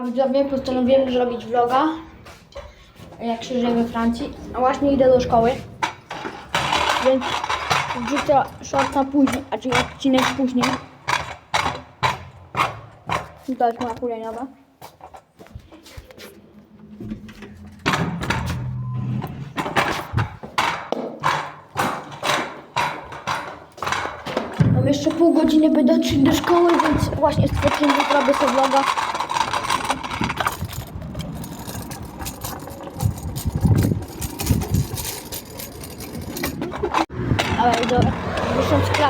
A widzowie, postanowiłem zrobić vloga, jak żyje we Francji. A właśnie idę do szkoły, więc wrzucę shorta później, a czyli odcinek później. To jest moja kuleniowa. Mam jeszcze pół godziny, by dotrzeć do szkoły, więc właśnie stwierdziłem, że zrobię sobie vloga. Ale do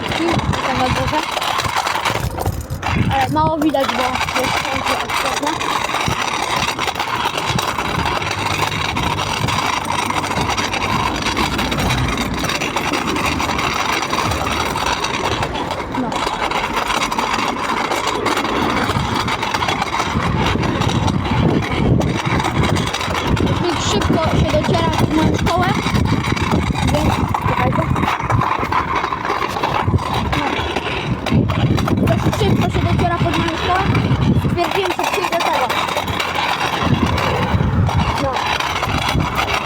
wyszłam z klatki, tam na górze. Ale mało widać, bo jest słońce odchodne. No. Dosyć szybko się dociera w moją szkołę. Więc czekajcie. No. Dosyć szybko się dociera pod moją szkołę. Stwierdziłem, że przyjdę tego. No.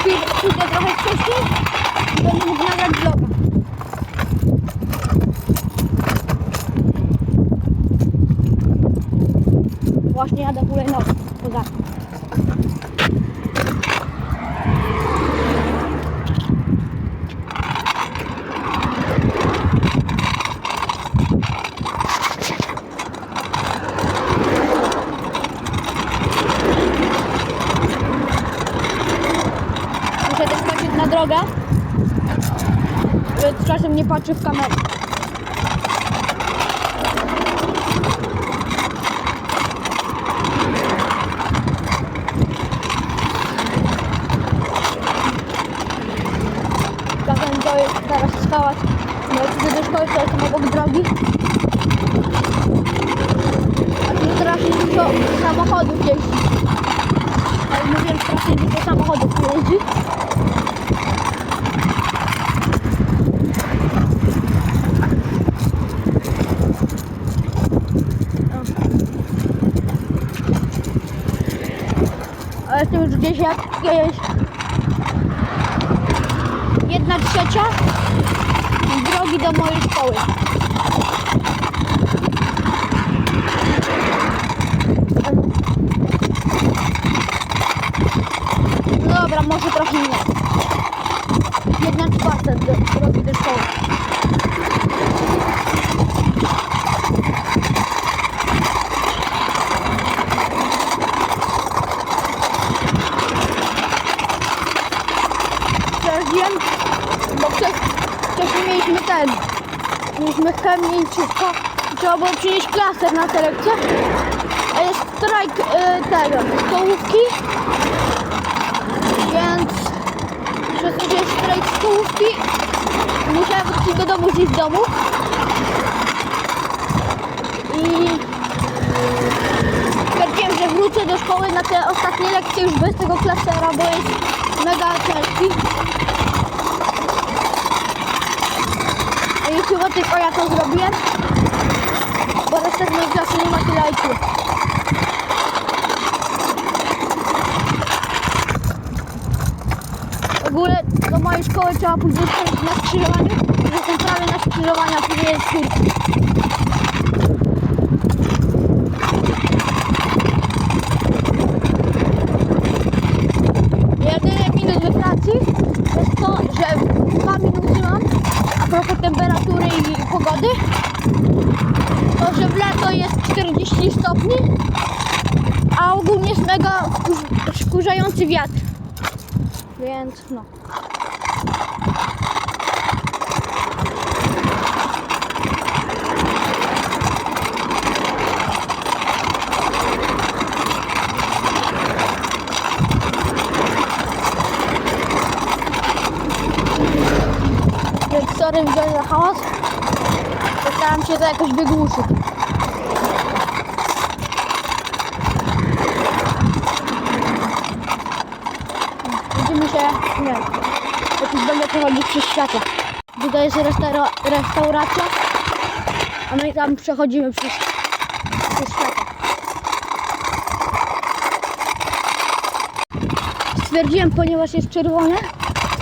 Przyjdę, przyjdę trochę wcześniej i będę mógł nagrać vloga. Właśnie jadę hulajnogą. Poza. Muszę też patrzeć na drogę. Czasem nie patrzę w kamerę. Czasem to jest teraz skała. No idę do szkoły, to jestem obok drogi. A tu strasznie dużo samochodów jeździ. Ale mówiłem, strasznie dużo samochodów tu jeździ. A jestem już gdzieś jakieś jedna trzecia drogi do mojej szkoły. Może trochę mniej. Jedna czwarta drogi do szkoły. Sprawdziłem, bo wcześniej, mieliśmy ten, mieliśmy chemię i wszystko. Trzeba było przynieść klaser na te lekcje. A jest strajk y, tego, stołówki. Więc przez to, że jest strajk stołówki, musiałem wrócić do domu gdzieś w domu. I stwierdziłem, że wrócę do szkoły na te ostatnie lekcje już bez tego klasera, bo jest mega ciężki. I chyba tylko ja to zrobiłem, bo reszta z mojej klasy nie ma tyle IQ. Ogóle do mojej szkoły trzeba pójść na skrzyżowaniu. Jestem prawie na skrzyżowaniu, a później jest kurka. Jedyne minus we Francji jest to, że dwa minuty mam a propos temperatury i pogody to, że w lato jest 40 stopni a ogólnie jest mega wkurz- wkurzający wiatr więc no Więc sorry widzowie za hałas. Postaram się to jakoś wygłuszyć. Widzimy się, nie wiem, jakoś będę przechodzić przez światło. Tutaj jest restaura restauracja, a my tam przechodzimy przez, przez światło. stwierdziłem, ponieważ jest czerwone,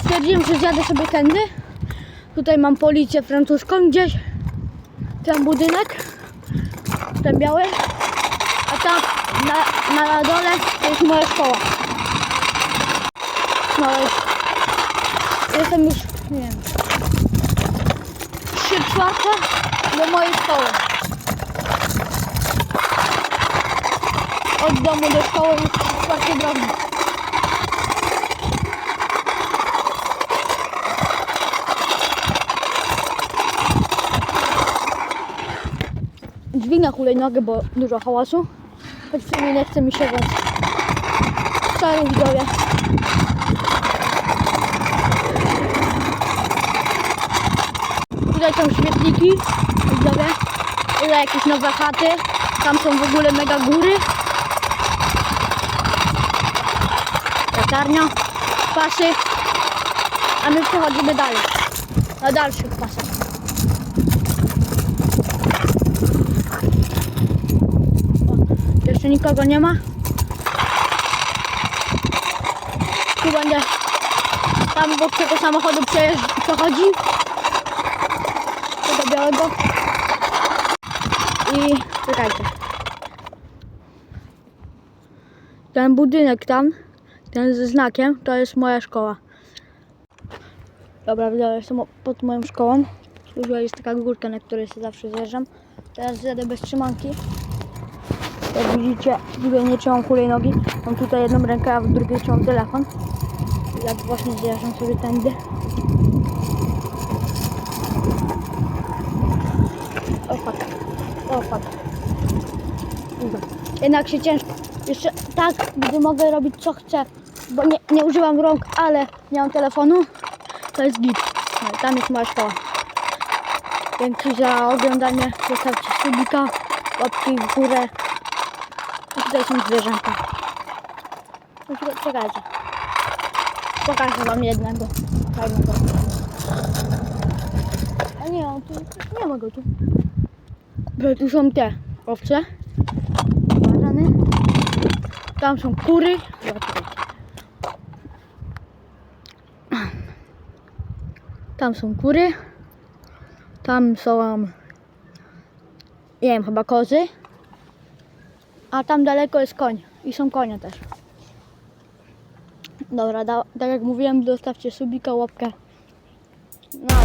stwierdziłem, że zjadę sobie tędy. Tutaj mam policję francuską gdzieś. Ten budynek, ten biały. A tam na, na dole to jest moja szkoła. Jest, jestem już, nie wiem, trzy czwarte do mojej szkoły. Od domu do szkoły jest trzy czwarte drogi. Dźwignę hulajnogę, bo dużo hałasu. Choć sumie nie chce mi się więc. Sorry widzowie. Tutaj są świetliki, widzowie. Tutaj jakieś nowe chaty. Tam są w ogóle mega góry. Latarnia, pasy. A my przechodzimy dalej. Na dalszych pasach. Jeszcze nikogo nie ma. Tu będzie tam obok tego samochodu przechodzi. I czekajcie. Ten budynek tam, ten ze znakiem, to jest moja szkoła. Dobra, widzę, jestem pod moją szkołą. Tutaj jest taka górka, na której się zawsze zjeżdżam. Teraz zjadę bez trzymanki. Jak widzicie, tutaj nie trzymam hulajnogi. Mam tutaj jedną rękę, a w drugiej trzymam telefon. Jak właśnie zjeżdżam sobie tędy. O fuck. Jednak się ciężko. Jeszcze tak, gdy mogę robić co chcę, bo nie, nie używam rąk, ale nie mam telefonu, to jest git. No, i tam jest moja szkoła. Dzięki za oglądanie. Zostawcie subika, łapki w górę. A tutaj są zwierzęta. Czekaj- czekajcie. Pokażę wam jednego fajnego. A nie, on tu nie ma go tu. Tu są te owce. Barany. Tam są kury. Tam są kury. Tam są, nie wiem, chyba kozy. A tam daleko jest koń. I są konie też. Dobra, da, tak jak mówiłem, dostawcie subika, łapkę. No,